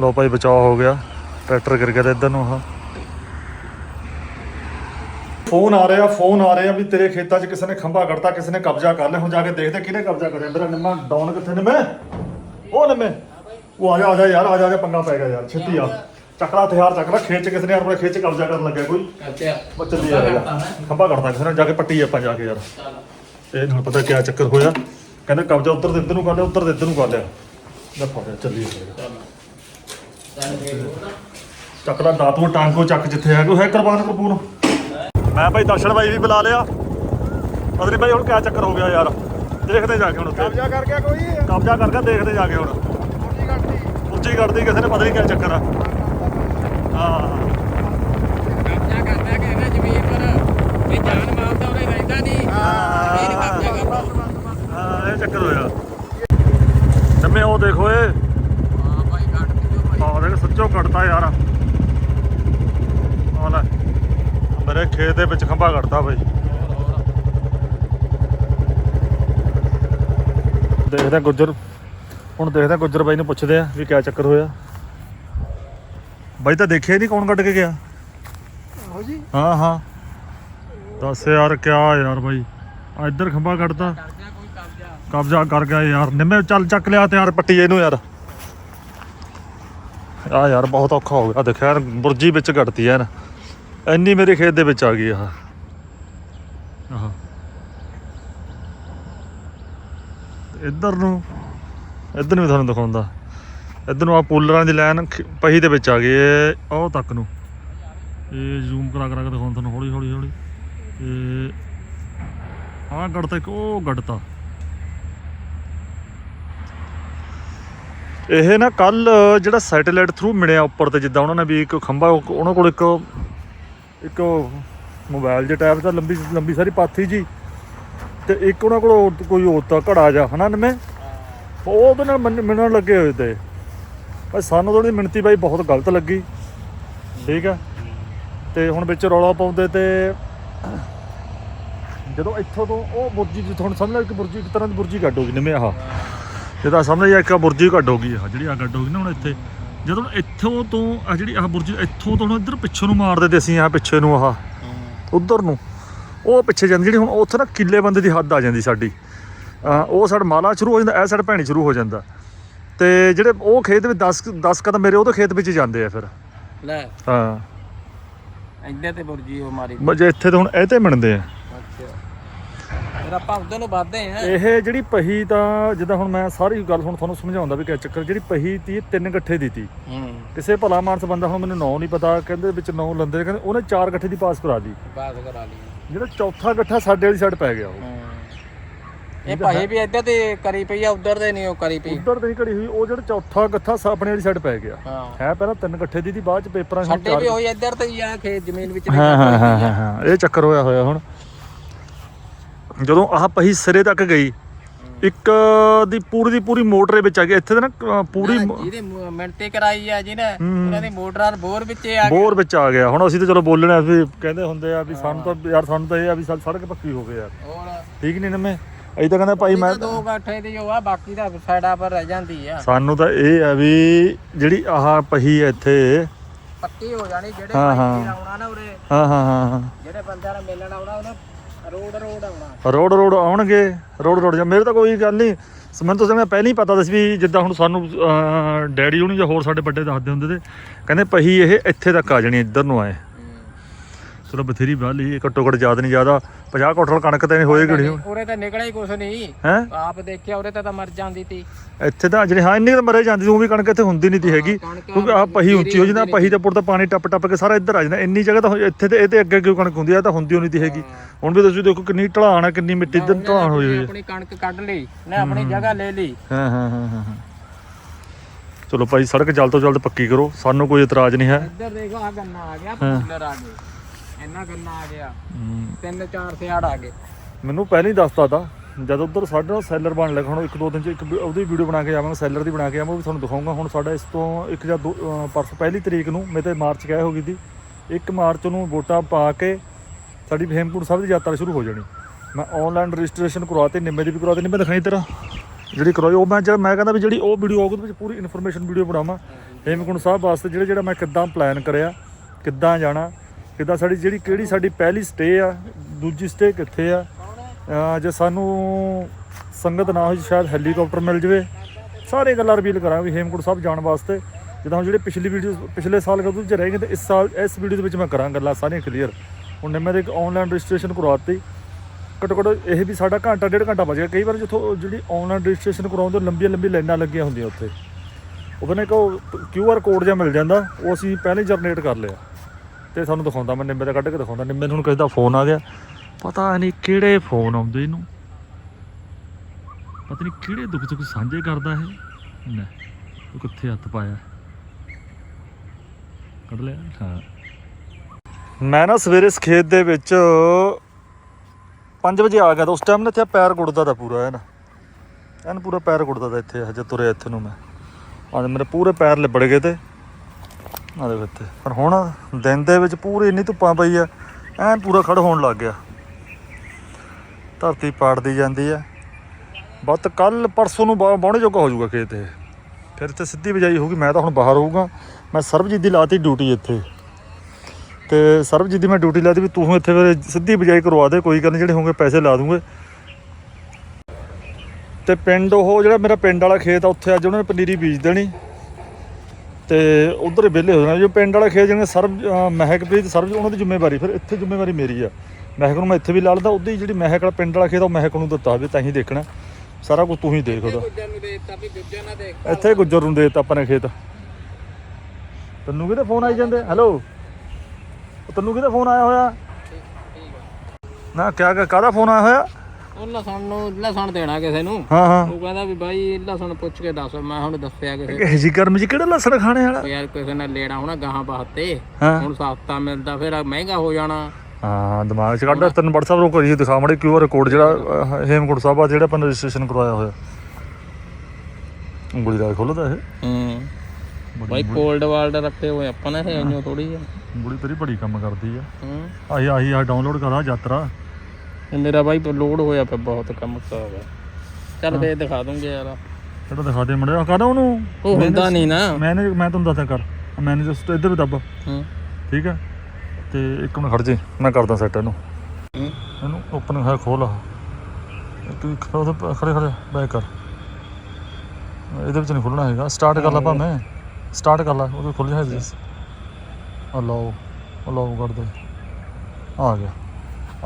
ਲੋ ਭਾਈ ਬਚਾਅ ਹੋ ਗਿਆ। ਟਰੈਕਟਰ ਗਿਰ ਗਿਆ ਤੇ ਇੱਧਰ ਨੂੰ ਆਹ। ਫੋਨ ਆ ਰਿਹਾ ਫੋਨ ਆ ਰਿਹਾ ਵੀ ਤੇਰੇ ਖੇਤਾਂ 'ਚ ਕਿਸੇ ਨੇ ਖੰਭਾ ਕੱਢਤਾ ਕਿਸੇ ਨੇ ਕਬਜ਼ਾ ਕਰ ਲਿਆ। ਹੁਣ ਜਾ ਕੇ ਦੇਖਦੇ ਕਿਹਨੇ ਕਬਜ਼ਾ ਕਰਿਆ। ਮੇਰਾ ਨਿੰਮਾ ਡਾਊਨ ਕਿੱਥੇ ਨਿੰਮੇ? ਉਹ ਨਿੰਮੇ। ਉਹ ਆ ਜਾ ਆ ਜਾ ਯਾਰ ਆ ਜਾ ਆ ਜਾ ਪੰਗਾ ਪੈ ਗਿਆ ਯਾਰ। ਛੇਤੀ ਆ। ਚੱਕਰਾ ਹਥਿਆਰ ਚੱਕ ਲੈ। ਖੇਤ 'ਚ ਕਿਸੇ ਨੇ ਆਪਣੇ ਖੇਤ 'ਚ ਕਬਜ਼ਾ ਕਰਨ ਲੱਗਿਆ ਕੋਈ? ਅੱਛਾ। ਬਸ ਚੱਲੀ ਆ ਰਿਹਾ ਖੰਭਾ ਕੱਢਦਾ ਕਿਸੇ ਨੇ। ਜਾ ਕੇ ਪੱਟੀ ਆਪਾਂ ਜਾ ਕੇ ਯਾਰ। ਇਹ ਹੁਣ ਪਤਾ ਕਿਆ ਚੱਕਰ ਹੋਇਆ। ਕਹਿੰਦੇ ਕਬਜ਼ਾ ਉੱਤਰ ਦੇ ਇੱਧਰ ਨੂੰ ਕਰ ਲਿਆ ਉੱਤਰ ਦੇ ਇੱਧਰ ਨੂੰ ਕਰ ਲਿਆ। ਚੱਲੀ ਆ। ਫਿਰ। ਚੱਕ ਲੈ ਦਾਤੂ ਟਾਂਗੋ ਚੱਕ ਜਿੱਥੇ ਹੈ ਕੋਈ ਹੈ ਕੁਰਬਾਨ ਕਪੂਰ। ਮੈਂ ਭਾਈ ਦਰਸ਼ਨ ਬਾਈ ਵੀ ਬੁਲਾ ਲਿਆ। ਪਤਾ ਨਹੀਂ ਭਾਈ ਹੁਣ ਕਿਆ ਚੱਕਰ ਹੋ ਗਿਆ ਯਾਰ? ਦੇਖਦੇ ਜਾ ਕੇ ਹੁਣ ਉੱਥੇ। ਕਬਜ਼ਾ ਕਰ ਗਿਆ ਕੋਈ? ਕਬਜ਼ਾ ਕਰਕੇ ਦੇਖਦੇ ਜਾ ਕੇ ਹੁਣ। ਉੱਚੀ ਕੱਢਦੀ ਕਿਸੇ ਨੇ ਪਤਾ ਨਹੀਂ ਕਿਆ ਚੱਕਰ ਆ। ਹਾਂ। ਕਬਜ਼ਾ ਕਰਦਾ ਕਿ ਇਹਨਾਂ ਜ਼ਮੀਨ ਪਰ ਵੀ ਜਾਨ ਮਾਲ ਤਾਂ ਉਹਨੇ ਰਹਿੰਦਾ ਨਹੀਂ। ਇਹ ਨੀ ਕਬਜ਼ਾ ਕਰਦਾ। ਹਾਂ ਇਹ ਚੱਕਰ ਹੋਇਆ। ਜੰਮੇ ਉਹ ਦੇਖੋ ਏ ਸੱਚੋ ਕੱਟਦਾ ਯਾਰ। ਆ ਲੈ। ਮੇਰੇ ਖੇਤ ਦੇ ਵਿੱਚ ਖੰਭਾ ਕੱਟਦਾ ਬਾਈ। ਦੇਖਦੇ ਗੁੱਜਰ। ਹੁਣ ਦੇਖਦੇ ਗੁੱਜਰ ਬਾਈ ਨੂੰ ਪੁੱਛਦੇ ਆ ਵੀ ਕਿਆ ਚੱਕਰ ਹੋਇਆ। ਬਾਈ ਤਾਂ ਦੇਖਿਆ ਹੀ ਨਹੀਂ ਕੌਣ ਕੱਢ ਕੇ ਗਿਆ। ਹੋ ਜੀ। ਹਾਂ ਹਾਂ। ਦੱਸ ਯਾਰ ਕਿਆ ਯਾਰ ਬਾਈ। ਆ ਇੱਧਰ ਖੰਭਾ ਕੱਢਦਾ ਕਰਦਾ ਕੋਈ ਕਬਜ਼ਾ ਕਬਜ਼ਾ ਕਰ ਗਿਆ ਯਾਰ। ਨਿੰਮੇ ਚੱਲ ਚੱਕ ਲਿਆ ਤੇ ਯਾਰ ਪੱਟੀ ਇਹਨੂੰ ਯਾਰ। ਆ ਯਾਰ ਬਹੁਤ ਔਖਾ ਹੋ ਗਿਆ। ਦੇਖਿਆ ਯਾਰ, ਬੁਰਜੀ ਵਿੱਚ ਘਟਤੀ ਐ ਨਾ। ਇੰਨੀ ਮੇਰੇ ਖੇਤ ਦੇ ਵਿੱਚ ਆ ਗਈ ਆ। ਆਹ। ਇੱਧਰ ਨੂੰ ਇੱਧਰ ਨੂੰ ਵੀ ਤੁਹਾਨੂੰ ਦਿਖਾਉਂਦਾ। ਇੱਧਰ ਨੂੰ ਆ ਪੂਲਰਾਂ ਦੀ ਲਾਈਨ ਪਹੀ ਦੇ ਵਿੱਚ ਆ ਗਈ ਇਹ ਉਹ ਤੱਕ ਨੂੰ। ਇਹ ਜ਼ੂਮ ਕਰਾ ਕਰਾ ਕੇ ਦਿਖਾਉਂਦਾ ਤੁਹਾਨੂੰ ਹੌਲੀ ਹੌਲੀ ਹੌਲੀ ਇਹ ਆਹ ਗੜਤਾ ਇੱਕ, ਉਹ ਗੜਤਾ ਇਹ ਨਾ ਕੱਲ ਜਿਹੜਾ ਸੈਟੇਲਾਈਟ ਥਰੂ ਮਿਲਿਆ ਉੱਪਰ ਤੇ, ਜਿੱਦਾਂ ਉਹਨਾਂ ਨੇ ਵੀ ਇੱਕ ਖੰਭਾ ਉਹਨਾਂ ਕੋਲ ਇੱਕ ਇੱਕ ਮੋਬਾਈਲ ਜੇ ਟੈਬ ਤਾਂ ਲੰਬੀ ਲੰਬੀ ਸਾਰੀ ਪਾਥੀ ਜੀ। ਤੇ ਇੱਕ ਉਹਨਾਂ ਕੋਲ ਹੋਰ ਕੋਈ ਹੋਰ ਤਾਂ ਘੜਾ ਜਾ ਹਨਾ ਨਵੇਂ ਉਹ ਉਹਦੇ ਨਾਲ ਮੰਨ- ਮਿਲਣ ਲੱਗੇ ਹੋਏ ਤੇ। ਪਰ ਸਾਨੂੰ ਥੋੜੀ ਮਿਣਤੀ ਬਾਈ ਬਹੁਤ ਗਲਤ ਲੱਗੀ। ਠੀਕ ਆ? ਤੇ ਹੁਣ ਵਿੱਚ ਰੌਲਾ ਪਾਉਂਦੇ ਤੇ ਜਦੋਂ ਇੱਥੋਂ ਤੋਂ ਉਹ ਬੁਰਜੀ, ਜਿੱਥੋਂ ਹੁਣ ਸਮਝ ਲਓ ਕਿ ਬੁਰਜੀ, ਇੱਕ ਤਰ੍ਹਾਂ ਦੀ ਬੁਰਜੀ ਕੱਢ ਹੋਗੀ ਨਿਵੇਂ ਆਹ। ਸਮਝ ਜਾ ਇੱਕ ਬੁਰਜੀ ਕੱਢ ਹੋਗੀ ਆਹ ਜਿਹੜੀ ਆ ਕੱਢ ਹੋਗੀ ਨਾ ਹੁਣ ਇੱਥੇ। ਜਦੋਂ ਇੱਥੋਂ ਤੋਂ ਆ ਜਿਹੜੀ ਆਹ ਬੁਰਜੀ ਇੱਥੋਂ ਤੋਂ ਹੁਣ ਇੱਧਰ ਪਿੱਛੇ ਨੂੰ ਮਾਰਦੇ ਤੇ ਅਸੀਂ ਆ ਪਿੱਛੇ ਨੂੰ ਆਹ ਉਧਰ ਨੂੰ। ਉਹ ਪਿੱਛੇ ਜਾਂਦੀ ਜਿਹੜੀ ਹੁਣ ਉੱਥੇ ਨਾ ਕਿੱਲੇ ਬੰਦੇ ਦੀ ਹੱਦ ਆ ਜਾਂਦੀ ਸਾਡੀ। ਉਹ ਸਾਡਾ ਮਾਲਾ ਸ਼ੁਰੂ ਹੋ ਜਾਂਦਾ ਇਹ ਸਾਡਾ ਭੈਣੀ ਸ਼ੁਰੂ ਹੋ ਜਾਂਦਾ। ਤੇ ਜਿਹੜੇ ਉਹ ਖੇਤ ਵਿੱਚ 10 10 ਕਦਮ ਮੇਰੇ ਉਹਦੇ ਖੇਤ ਵਿੱਚ ਜਾਂਦੇ ਆ ਫਿਰ। ਲੈ। ਹਾਂ। ਇੱਧਰ ਤੇ ਬੁਰਜੀ ਉਹ ਮਾਰੀ। ਜੇ ਇੱਥੇ ਤਾਂ ਹੁਣ ਇਹ ਤੇ ਮਿਣਦੇ ਆ। ਫਿਰ ਆਪਾਂ ਉਧਰ ਨੂੰ ਵੱਧਦੇ ਆ ਇਹ ਜਿਹੜੀ ਪਹੀ ਤਾਂ ਜਿੱਦਾਂ ਹੁਣ ਮੈਂ ਸਾਰੀ ਗੱਲ ਹੁਣ ਤੁਹਾਨੂੰ ਸਮਝਾਉਂਦਾ ਵੀ ਕਿਆ ਚੱਕਰ ਜਿਹੜੀ ਪਹੀ ਤੀ ਤਿੰਨ ਗੱਠੇ ਦੀ ਤੀ। ਹੂੰ। ਕਿਸੇ ਭਲਾ ਮਾਨਸ ਬੰਦਾ ਹੁਣ ਮੈਨੂੰ ਨਾਂ ਨਹੀਂ ਪਤਾ ਕਹਿੰਦੇ ਵਿੱਚ ਨਾਂ ਲੰਦੇ ਕਹਿੰਦੇ ਉਹਨੇ ਚਾਰ ਗੱਠੇ ਦੀ ਪਾਸ ਕਰਾ ਦੀ ਬਾਤ ਕਰਾ ਲਈ। ਜਿਹੜਾ ਚੌਥਾ ਗੱਠਾ ਸਾਡੇ ਵਾਲੀ ਸਾਈਡ ਪੈ ਗਿਆ ਉਹ। ਇਹ ਭਾਈ ਵੀ ਇੱਧਰ ਤੇ ਕਰੀ ਪਈ ਆ ਉਧਰ ਤੇ ਨਹੀਂ ਉਹ ਕਰੀ ਪਈ। ਉੱਧਰ ਤੇ ਨਹੀਂ ਘੜੀ ਹੋਈ ਉਹ ਜਿਹੜਾ ਚੌਥਾ ਗੱਠਾ ਆਪਣੇ ਵਾਲੀ ਸਾਈਡ ਪੈ ਗਿਆ। ਹਾਂ। ਹੈ ਪਹਿਲਾਂ ਤਿੰਨ ਗੱਠੇ ਦੀ ਦੀ ਬਾਅਦ ਚ ਪੇਪਰਾਂ 'ਚ ਸਾਡੇ ਵੀ ਹੋਈ ਇੱਧਰ ਤੇ ਹੀ ਆ ਖੇਤ ਜ਼ਮੀਨ ਵਿੱਚ ਹਾਂ ਹਾਂ, ਹਾਂ। ਇਹ ਚੱਕਰ ਹੋਇਆ ਹੋਇਆ ਹੁਣ। ਜਦੋਂ ਆਹ ਪਹੀ ਸਿਰੇ ਤੱਕ ਗਈ ਇੱਕ ਦੀ ਪੂਰੀ ਦੀ ਪੂਰੀ ਮੋਟਰ ਵਿੱਚ ਆ ਗਈ। ਇੱਥੇ ਤਾਂ ਨਾ ਪੂਰੀ ਜਿਹਦੇ ਮਿੰਟੇ ਕਰਾਈ ਆ ਜਿਹਨੇ ਹੂੰ। ਉਹਨਾਂ ਦੀ ਮੋਟਰਾਂ ਬੋਰ ਵਿੱਚ ਆ ਬੋਰ ਵਿੱਚ ਆ ਗਿਆ। ਹੁਣ ਅਸੀਂ ਤਾਂ ਚਲੋ ਬੋਲਣਾ ਵੀ ਕਹਿੰਦੇ ਹੁੰਦੇ ਆ ਵੀ ਸਾਨੂੰ ਤਾਂ ਯਾਰ ਸਾਨੂੰ ਤਾਂ ਇਹ ਆ ਵੀ ਸੜਕ ਪੱਕੀ ਹੋ ਗਈ ਯਾਰ ਠੀਕ ਨਹੀਂ ਨਵੇਂ ਅਸੀਂ ਤਾਂ ਕਹਿੰਦੇ ਭਾਈ ਮੈਂ ਤਾਂ ਦੋ ਗੱਠੇ ਦੀ ਉਹ ਆ ਬਾਕੀ ਦਾ ਸਾਈਡਾਂ ਪਰ ਰਹਿ ਜਾਂਦੀ ਆ। ਸਾਨੂੰ ਤਾਂ ਇਹ ਆ ਵੀ ਜਿਹੜੀ ਆਹ ਪਹੀ ਹੈ ਇੱਥੇ ਪੱਕੀ ਹੋ ਜਾਣੀ ਜਿਹੜੇ ਭਾਈ ਆਉਣਾ ਨਾ ਉਰੇ ਹਾਂ ਹਾਂ ਹਾਂ ਹਾਂ। ਜਿਹੜੇ ਬੰਦਿਆਂ ਨਾਲ ਮਿਲਣ ਆਉਣਾ ਉਹਨਾਂ ਰੋਡ ਰੋਡ ਆਉਣਾ। ਰੋਡ ਰੋਡ ਆਉਣਗੇ, ਰੋਡ ਰੋਡ। ਜਾਂ ਮੇਰੇ ਤਾਂ ਕੋਈ ਗੱਲ ਨਹੀਂ। ਮੈਨੂੰ ਤਾਂ ਜਿਵੇਂ ਪਹਿਲਾਂ ਹੀ ਪਤਾ ਸੀ ਵੀ ਜਿੱਦਾਂ ਹੁਣ ਸਾਨੂੰ ਡੈਡੀ ਹੁਣੀ ਜਾਂ ਹੋਰ ਸਾਡੇ ਵੱਡੇ ਦੱਸਦੇ ਹੁੰਦੇ ਤੇ, ਕਹਿੰਦੇ ਪਹੀ ਇਹ ਇੱਥੇ ਤੱਕ ਆ ਜਾਣੀ, ਇੱਧਰ ਨੂੰ ਆਏ। ਚਲੋ ਬਥੇਰੀ ਬਾਲੀ ਘੱਟੋ ਘੱਟ ਜ਼ਿਆਦਾ ਨਹੀਂ ਜ਼ਿਆਦਾ। 50 ਕੁਇੰਟਲ ਕਣਕ ਤਾਂ ਨਹੀਂ ਹੋਏਗੀ ਨਹੀਂ ਉਰੇ ਤਾਂ ਨਿਕਲਿਆ ਹੀ ਕੁਛ ਨਹੀਂ। ਹੈ? ਆਪ ਦੇਖਿਆ ਉਰੇ ਤਾਂ ਤਾਂ ਮਰ ਜਾਂਦੀ ਤੀ। ਇੱਥੇ ਤਾਂ ਜਿਹੜੇ ਹਾਂ ਇੰਨੀ ਤਾਂ ਮਰੇ ਜਾਂਦੀ ਉਹ ਵੀ ਕਣਕ ਇੱਥੇ ਹੁੰਦੀ ਨਹੀਂ ਤੀ ਹੈਗੀ। ਕਿਉਂਕਿ ਆਹ ਪਹੀ ਉੱਚੀ ਹੋ ਜਾਂਦਾ ਪਹੀ ਤੇ। ਪੁਰ ਤਾਂ ਪਾਣੀ ਟੱਪ ਟੱਪ ਕੇ ਸਾਰਾ ਇੱਧਰ ਆ ਜਾਂਦਾ। ਇੰਨੀ ਜਗ੍ਹਾ ਤਾਂ ਇੱਥੇ ਤੇ ਇਹ ਤੇ ਅੱਗੇ ਕਿਉਂ ਕਣਕ ਹੁੰਦੀ ਆ ਤਾਂ ਹੁੰਦੀ ਹੋਣੀ ਤੀ ਹੈਗੀ। ਹੁਣ ਵੀ ਤੁਸੀਂ ਦੇਖੋ ਕਿੰਨੀ ਢਲਾਣ ਆ ਕਿੰਨੀ ਮਿੱਟੀ ਇੱਧਰ ਢਲਾਣ ਹੋਈ ਹੋਈ ਹੈ ਆਪਣੀ ਕਣਕ ਕੱਢ ਲਈ ਨਾ ਆਪਣੀ ਜਗ੍ਹਾ ਲੈ ਲਈ। ਹਾਂ ਹਾਂ ਹਾਂ ਹਾਂ। ਚਲੋ ਭਾਈ ਸੜਕ ਜਲਦ ਤੋਂ ਜਲਦ ਪੱਕੀ ਕਰੋ। ਸਾਨੂੰ ਕੋਈ ਇਤਰਾਜ਼ ਨਹੀਂ ਹੈ। ਇੱਧਰ ਦੇਖੋ ਆ ਗੰਨਾ ਆ ਗਿਆ ਪੂਲਰ ਆ ਗਏ। ਇੰਨਾ ਗੰਨਾ ਆ ਗਿਆ। ਹਮ, ਤਿੰਨ ਚਾਰ ਸਿਆੜ ਆ ਗਏ। ਮੈਨੂੰ ਪਹਿਲਾਂ ਹੀ ਦੱਸਤਾ ਤਾ ਜਦ ਉਧਰ ਸਾਡਾ ਸੈਲਰ ਬਣ ਲੱਗਾ ਹੁਣ ਇੱਕ ਦੋ ਦਿਨ ਚ ਇੱਕ ਵੀ- ਉਹਦੀ ਵੀਡੀਓ ਬਣਾ ਕੇ ਆਵਾਂਗਾ ਸੈਲਰ ਦੀ ਬਣਾ ਕੇ ਆਵਾਂਗਾ ਉਹ ਵੀ ਤੁਹਾਨੂੰ ਦਿਖਾਊਂਗਾ। ਹੁਣ ਸਾਡਾ ਇਸ ਤੋਂ ਇੱਕ ਜਾਂ ਦੋ ਅਹ ਪਰਸੋਂ ਪਹਿਲੀ ਤਰੀਕ ਨੂੰ ਮੇਰੇ ਤੇ ਮਾਰਚ ਗਏ ਹੋ ਗਈ ਦੀ 1 ਮਾਰਚ ਨੂੰ ਵੋਟਾਂ ਪਾ ਕੇ ਸਾਡੀ ਹੇਮਕੁੰਟ ਸਾਹਿਬ ਦੀ ਯਾਤਰਾ ਸ਼ੁਰੂ ਹੋ ਜਾਣੀ। ਮੈਂ ਆਨਲਾਈਨ ਰਜਿਸਟ੍ਰੇਸ਼ਨ ਕਰਵਾਤੇ ਨਿੰਮੇ ਦੀ ਵੀ ਕਰਵਾਤੇ ਨਿੰਮੇ ਦਿਖਾਈ ਤੇਰਾ। ਜਿਹੜੀ ਕਰਵਾਈ ਉਹ ਮੈਂ ਜਦ ਮੈਂ ਕਹਿੰਦਾ ਵੀ ਜਿਹੜੀ ਉਹ ਵੀਡੀਓ ਆਊਗੀ ਉਹਦੇ ਵਿੱਚ ਪੂਰੀ ਇਨਫੋਰਮੇਸ਼ਨ ਵੀਡੀਓ ਬਣਾਵਾਂ। ਹੇਮਕੁੰਟ ਸਾਹਿਬ ਵਾਸਤੇ ਜਿਹੜਾ ਜਿਹੜਾ ਮੈਂ ਕਿੱਦਾਂ ਪਲਾਨ ਕਰਿਆ ਕਿੱਦਾਂ ਜਾਣਾ ਕਿੱਦਾਂ ਸਾਡੀ ਜਿਹੜੀ ਕਿਹੜੀ ਸਾਡੀ ਪਹਿਲੀ ਸਟੇ ਆ, ਦੂਜੀ ਸਟੇ ਕਿੱਥੇ ਆ ਜੇ ਸਾਨੂੰ ਸੰਗਤ ਨਾ ਹੋਈ ਸ਼ਾਇਦ ਹੈਲੀਕਾਪਟਰ ਮਿਲ ਜਵੇ। ਸਾਰੇ ਗੱਲਾਂ ਰਿਵੀਲ ਕਰਾਂਗੇ ਵੀ ਹੇਮਕੁੰਟ ਸਾਹਿਬ ਜਾਣ ਵਾਸਤੇ। ਜਿੱਦਾਂ ਹੁਣ ਜਿਹੜੇ ਪਿਛਲੀ ਵੀਡੀਓ ਪਿਛਲੇ ਸਾਲ ਕਦੋਂ ਚ ਰਹਿ ਗਏ ਤੇ ਇਸ ਸਾਲ, ਇਸ ਵੀਡੀਓ ਦੇ ਵਿੱਚ ਮੈਂ ਕਰਾਂ ਗੱਲਾਂ ਸਾਰੀਆਂ ਕਲੀਅਰ ਹੁਣ ਨੇ ਮੇਰੇ ਇੱਕ ਆਨਲਾਈਨ ਰਜਿਸਟ੍ਰੇਸ਼ਨ ਕਰਵਾਤੀ। ਘੱਟੋ ਘੱਟ ਇਹ ਵੀ ਸਾਡਾ ਘੰਟਾ, ਡੇਢ ਘੰਟਾ ਬਚ ਗਿਆ। ਕਈ ਵਾਰ ਜਿੱਥੋਂ ਜਿਹੜੀ ਆਨਲਾਈਨ ਰਜਿਸਟ੍ਰੇਸ਼ਨ ਕਰਾਉਂਦੇ ਲੰਬੀਆਂ ਲੰਬੀਆਂ ਲਾਈਨਾਂ ਲੱਗੀਆਂ ਹੁੰਦੀਆਂ ਉੱਥੇ। ਉਹ ਕਹਿੰਦੇ ਕਿ ਕਿਊ ਆਰ ਕੋਡ ਜਿਹਾ ਮਿਲ ਜਾਂਦਾ, ਉਹ ਅਸੀਂ ਪਹਿਲੇ ਜਨਰੇਟ ਕਰ ਲਿਆ। ਤੇ ਸਾਨੂੰ ਦਿਖਾਉਂਦਾ ਮੈਂ, ਨਿੰਬੇ ਦਾ ਕੱਢ ਕੇ ਦਿਖਾਉਂਦਾ। ਨਿੰਬੇ ਨੂੰ ਕਿਸੇ ਦਾ ਫੋਨ ਆ ਗਿਆ। ਪਤਾ ਨਹੀਂ ਕਿਹੜੇ ਫੋਨ ਆਉਂਦੇ ਇਹਨੂੰ। ਪਤਾ ਨਹੀਂ ਕਿਹੜੇ ਦੁੱਖ ਸੁੱਖ ਸਾਂਝੇ ਕਰਦਾ ਇਹ। ਨਾ ਉਹ ਕਿੱਥੇ ਹੱਥ ਪਾਇਆ? ਕੱਢ ਲਿਆ। ਹਾਂ। ਮੈਂ ਨਾ ਸਵੇਰੇ ਇਸ ਖੇਤ ਦੇ ਵਿੱਚ 5 ਵਜੇ ਆ ਗਿਆ ਤਾਂ ਉਸ ਟਾਈਮ ਨਾ ਇੱਥੇ ਪੈਰ ਗੁੜਦਾ ਤਾ ਪੂਰਾ ਐਨ ਐਨ ਪੂਰਾ ਪੈਰ ਗੁੜਦਾ ਤਾ ਇੱਥੇ, ਹਜੇ ਤੁਰਿਆ ਇੱਥੇ ਨੂੰ ਮੈਂ। ਆ ਮੇਰੇ ਪੂਰੇ ਪੈਰ ਲਿਬੜ ਗਏ ਤੇ। ਆ ਦੇਖ ਇੱਥੇ ਪਰ ਹੁਣ ਦਿਨ ਦੇ ਵਿੱਚ ਪੂਰੀ ਇੰਨੀ ਧੁੱਪਾਂ ਪਈ ਆ, ਐਨ ਪੂਰਾ ਖੜ ਹੋਣ ਲੱਗ ਗਿਆ। ਧਰਤੀ ਪਾੜਦੀ ਜਾਂਦੀ ਆ। ਬਸ ਕੱਲ ਪਰਸੋਂ ਨੂੰ ਬਾ- ਬਾਉਣੇ ਜੋਗਾ ਹੋ ਜਾਊਗਾ ਖੇਤ ਇਹ। ਫਿਰ ਇੱਥੇ ਸਿੱਧੀ ਬਿਜਾਈ ਹੋਊਗੀ, ਮੈਂ ਤਾਂ ਹੁਣ ਬਾਹਰ ਹੋਊਗਾ। ਮੈਂ ਸਰਬਜੀਤ ਦੀ ਲਾਤੀ ਡਿਊਟੀ ਇੱਥੇ। ਤੇ ਸਰਬਜੀਤ ਦੀ ਮੈਂ ਡਿਊਟੀ ਲਾਤੀ ਵੀ ਤੂੰ ਇੱਥੇ ਫਿਰ ਸਿੱਧੀ ਬਿਜਾਈ ਕਰਵਾ ਦੇ, ਕੋਈ ਗੱਲ ਨਹੀਂ, ਜਿਹੜੇ ਹੋਣਗੇ ਪੈਸੇ ਲਾ ਦੂੰਗੇ। ਤੇ ਪਿੰਡ ਉਹ ਜਿਹੜਾ ਮੇਰਾ ਪਿੰਡ ਵਾਲਾ ਖੇਤ ਆ, ਉੱਥੇ ਅੱਜ ਉਹਨਾਂ ਨੇ ਪਨੀਰੀ ਬੀਜ ਦੇਣੀ। ਤੇ ਉਧਰ ਵਿਹਲੇ ਹੋ ਜਾਣਾ। ਜੋ ਪਿੰਡ ਵਾਲਾ ਖੇਤ ਜਿਹਨੇ ਸਰਬ ਮਹਿਕਪ੍ਰੀਤ ਸਰਬ ਉਹਨਾਂ ਦੀ ਜ਼ਿੰਮੇਵਾਰੀ, ਫਿਰ ਇੱਥੇ ਜ਼ਿੰਮੇਵਾਰੀ ਮੇਰੀ ਆ। ਮਹਿਕ ਨੂੰ ਮੈਂ ਇੱਥੇ ਵੀ ਲਾ ਲਦਾ, ਉਹਦੀ ਜਿਹੜੀ ਮਹਿਕ ਵਾਲਾ ਪਿੰਡ ਵਾਲਾ ਖੇਤ ਉਹ ਮਹਿਕ ਨੂੰ ਦਿੱਤਾ ਵੀ ਤਾਂ ਹੀ ਦੇਖਣਾ। ਸਾਰਾ ਕੁਝ ਤੂੰ ਹੀ ਦੇਖ ਉਹਦਾ। ਇੱਥੇ ਗੁੱਜਰ ਨੂੰ ਦੇਤਾ ਦਿੱਤਾ ਆਪਾਂ ਨੇ ਖੇਤ। ਤੈਨੂੰ ਕਿਹਦੇ ਫੋਨ ਆਈ ਜਾਂਦੇ? ਹੈਲੋ ਤੈਨੂੰ ਕਿਹਦਾ ਫੋਨ ਆਇਆ ਹੋਇਆ? ਨਾ ਕਿਆ ਕਾਹਦਾ ਫੋਨ ਆਇਆ ਹੋਇਆ? ਉਹ ਲਸਣ ਨੂੰ ਲਸਣ ਦੇਣਾ ਕਿਸੇ ਨੂੰ। ਹਾਂ ਹਾਂ। ਉਹ ਕਹਿੰਦਾ ਵੀ ਬਾਈ ਲਸਣ ਪੁੱਛ ਕੇ ਦੱਸ ਮੈਂ ਹੁਣ ਦੱਸਿਆ ਕਿਸੇ ਇਹ ਜੀ ਗਰਮ ਜੀ ਕਿਹੜਾ ਲਸਣ ਖਾਣੇ ਵਾਲਾ? ਨੂੰ। ਯਾਰ ਕਿਸੇ ਨੇ ਲੈਣਾ ਹੋਣਾ ਗਾਹਾਂ ਵਾਸਤੇ। ਹਾਂ। ਹੁਣ ਸਸਤਾ ਮਿਲਦਾ ਫਿਰ ਮਹਿੰਗਾ ਹੋ ਜਾਣਾ। ਹਾਂ ਦਿਮਾਗ 'ਚ ਕੱਢ ਤੈਨੂੰ WhatsApp ਰੋ ਕਰੀ ਦਿਖਾ ਮੜੇ ਆਰ ਕੋਡ ਜਿਹੜਾ ਅਹ, ਹੇਮਕੁੰਟ ਸਾਹਿਬ ਆ ਜਿਹੜਾ ਆਪਾਂ ਨੇ ਰਜਿਸਟ੍ਰੇਸ਼ਨ ਕਰਵਾਇਆ ਹੋਇਆ। ਉਂਗਲੀ ਦਾ ਖੋਲਦਾ ਇਹ। ਹੂੰ। ਬਾਈ ਕੋਲਡ ਵਾਲਡ ਰੱਖੇ ਹੋਏ ਆਪਾਂ ਨੇ ਇਹ ਇੰਨੋ ਥੋੜੀ ਆ। ਉਂਗਲੀ ਤੇਰੀ ਬੜੀ ਕੰਮ ਕਰਦੀ ਆ। ਹੂੰ। ਆਹੀ ਆਹੀ ਆ ਡਾਊਨਲੋਡ ਕਰਾ ਯਾਤਰਾ। ਇਹ ਮੇਰਾ ਬਾਈ ਲੋਡ ਹੋਇਆ ਪਿਆ ਬਹੁਤ ਕੰਮ ਖਰਾਬ ਹੈ ਚੱਲ ਫੇਰ ਦਿਖਾ ਦੂੰਗੇ ਯਾਰ। ਜਿਹੜਾ ਦਿਖਾ ਦੇ ਮੜਿਆ ਕਹਦਾ ਉਹਨੂੰ। ਉਹ ਹੁੰਦਾ ਨਹੀਂ ਨਾ। ਮੈਨੇ ਮੈਂ ਤੁਹਾਨੂੰ ਦੱਸਿਆ ਕਰ। ਮੈਨੇਜਰ ਇੱਧਰ ਵੀ ਦੱਬ। ਹੂੰ। ਠੀਕ ਹੈ ਤੇ ਇੱਕ ਮਿੰਟ ਖੜ ਜੇ ਮੈਂ ਕਰਦਾ ਸੈੱਟ ਇਹਨੂੰ। ਹੂੰ। ਇਹਨੂੰ ਓਪਨ ਹੈ ਖੋਲ ਆ ਤੂੰ ਖੜੇ ਖੜੇ ਬੈਕ ਕਰ। ਇਹਦੇ ਵਿੱਚ ਨਹੀਂ ਖੁੱਲਣਾ ਹੈਗਾ। ਸਟਾਰਟ ਕਰ ਲਾ ਭਾਵੇਂ। ਸਟਾਰਟ ਕਰ ਲਾ ਉਹਦੇ ਖੁੱਲ ਜਾਏ ਆ ਲਓ। ਉਹ ਲਓ ਕਰ ਦੇ। ਆ ਗਿਆ।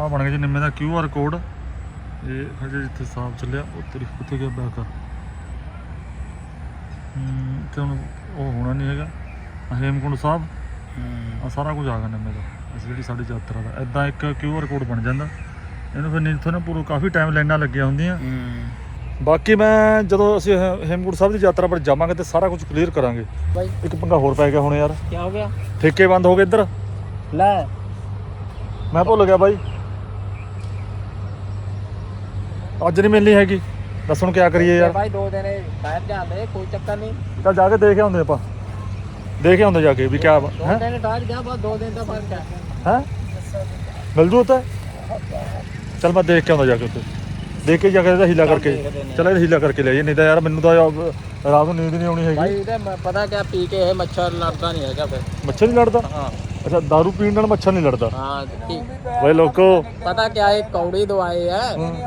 ਆ ਬਣ ਗਿਆ ਜੀ ਨਿੰਮੇ ਦਾ ਕਿਊ ਆਰ ਕੋਡ ਇਹ ਹਜੇ ਜਿੱਥੇ ਸਾਫ਼ ਚੱਲਿਆ ਉਹ ਤੇਰੀ ਉੱਥੇ ਗਿਆ ਬੈਕ। ਹੂੰ ਤੇ ਹੁਣ ਉਹ ਹੋਣਾ ਨਹੀਂ ਹੈਗਾ। ਹੇਮਕੁੰਡ ਸਾਹਿਬ। ਆ ਸਾਰਾ ਕੁਝ ਆ ਗਿਆ ਨਿੰਮੇ ਦਾ। ਇਸ ਜਿਹੜੀ ਸਾਡੀ ਯਾਤਰਾ ਦਾ। ਐਦਾਂ ਇੱਕ ਕਿਊ ਆਰ ਕੋਡ ਬਣ ਜਾਂਦਾ। ਇਹਨੂੰ ਫਿਰ ਇੱਥੋਂ ਨਾ ਪੂਰਾ ਕਾਫੀ ਟਾਈਮ ਲਾਈਨਾਂ ਲੱਗੀਆਂ ਹੁੰਦੀਆਂ। ਬਾਕੀ ਮੈਂ ਜਦੋਂ ਅਸੀਂ ਹ- ਹੇਮਕੁੰਟ ਸਾਹਿਬ ਦੀ ਯਾਤਰਾ ਪਰ ਜਾਵਾਂਗੇ ਤੇ ਸਾਰਾ ਕੁਝ ਕਲੀਅਰ ਕਰਾਂਗੇ। ਬਾਈ। ਇੱਕ ਪੰਗਾ ਹੋਰ ਪੈ ਗਿਆ ਹੁਣ ਯਾਰ। ਕੀ ਹੋ ਗਿਆ? ਠੇਕੇ ਬੰਦ ਹੋ ਗਏ ਇੱਧਰ। ਲੈ। ਮੈਂ ਭੁੱਲ ਗਿਆ ਬਾਈ। ਅੱਜ ਨਹੀਂ ਮਿਲਣੀ ਹੈਗੀ। ਦੱਸ ਹੁਣ ਕਿਆ ਕਰੀਏ ਯਾਰ। ਬਾਈ ਦੋ ਦਿਨ ਬਾਹਰ ਜਾਂਦੇ ਕੋਈ ਚੱਕਰ ਨਹੀਂ। ਚੱਲ ਜਾ ਕੇ ਦੇਖ ਆਉਂਦੇ ਆਪਾਂ। ਦੇਖ ਆਉਂਦੇ ਜਾ ਕੇ ਵੀ ਕਿਆ ਦੋ ਹੈ? ਦਿਨ ਬਾਅਦ ਗਿਆ ਬਸ ਦੋ ਦਿਨ ਦਾ ਫ਼ਰਕ ਹੈ। ਹੈ? ਮਿਲ ਜੂ ਉੱਥੇ? ਚੱਲ ਮੈਂ ਦੇਖ ਕੇ ਆਉਂਦਾ ਜਾ ਕੇ ਉੱਥੇ। ਦੇਖ ਕੇ ਜਾ ਕੇ ਇਹਦਾ ਹੀਲਾ ਕਰਕੇ। ਦੇਖਦੇ ਨੇ। ਚੱਲ ਇਹਦਾ ਹੀਲਾ ਕਰਕੇ ਲੈ ਨਹੀਂ ਤਾਂ ਯਾਰ ਮੈਨੂੰ ਤਾਂ ਰਾਤ ਨੂੰ ਨੀਂਦ ਨਹੀਂ ਆਉਣੀ ਹੈਗੀ। ਬਾਈ ਇਹਦੇ ਮ- ਪਤਾ ਕਿਆ ਪੀ ਕੇ ਇਹ ਮੱਛਰ ਲੜਦਾ ਨਹੀਂ ਹੈਗਾ ਫਿਰ। ਮੱਛਰ ਨਹੀਂ ਲੜਦਾ? ਹਾਂ। ਅੱਛਾ दारू ਪੀਣ ਨਾਲ ਮੱਛਰ ਨਹੀਂ ਲੜਦਾ ਹਾਂ ਠੀਕ ਓਏ ਲੋਕੋ ਪਤਾ ਕਿਆ ਇਹ ਕੌੜੀ ਦਵਾਈ ਆ